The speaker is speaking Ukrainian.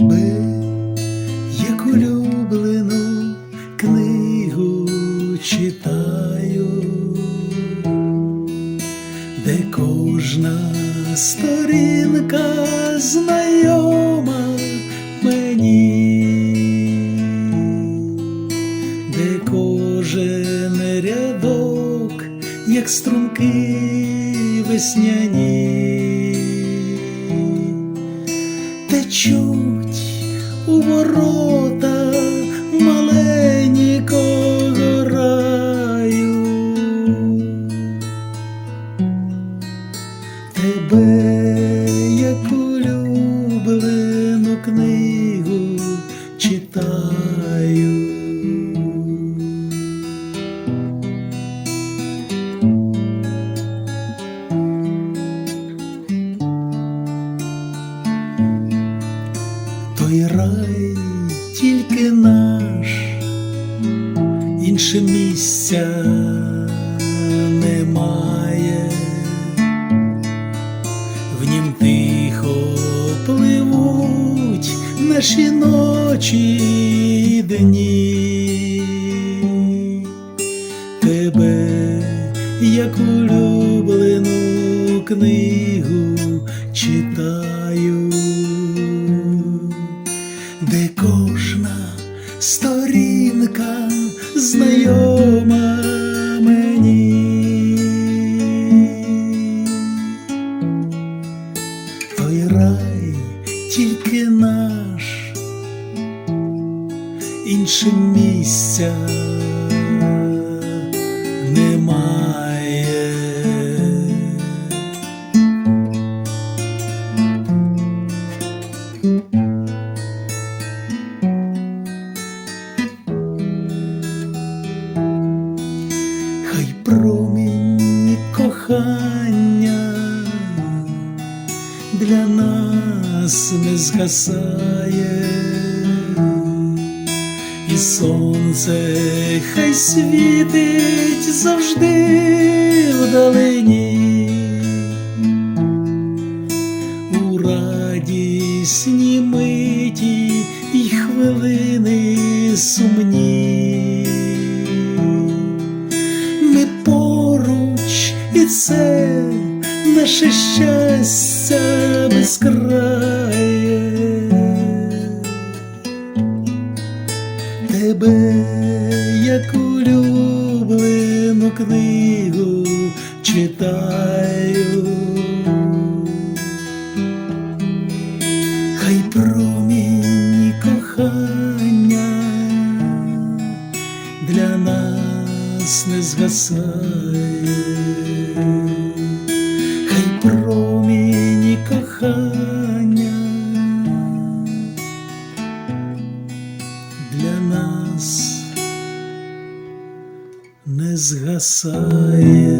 тебе, як улюблену книгу читаю, де кожна сторінка знайома мені, де кожен рядок, як струнки весняні. Чу у ворота Той рай тільки наш, інше місця немає, в нім тихо пливуть наші ночі і дні, тебе, як улюблену книгу читаю де кожна сторінка знайома мені. Той рай тільки наш, іншим місця хай промінь кохання для нас не згасає, і сонце хай світить завжди вдалині, у радісні це наше щастя безкрає. Тебе, як улюблену книгу читаю. Хай промінь кохання для нас не згасає, нас не згасає.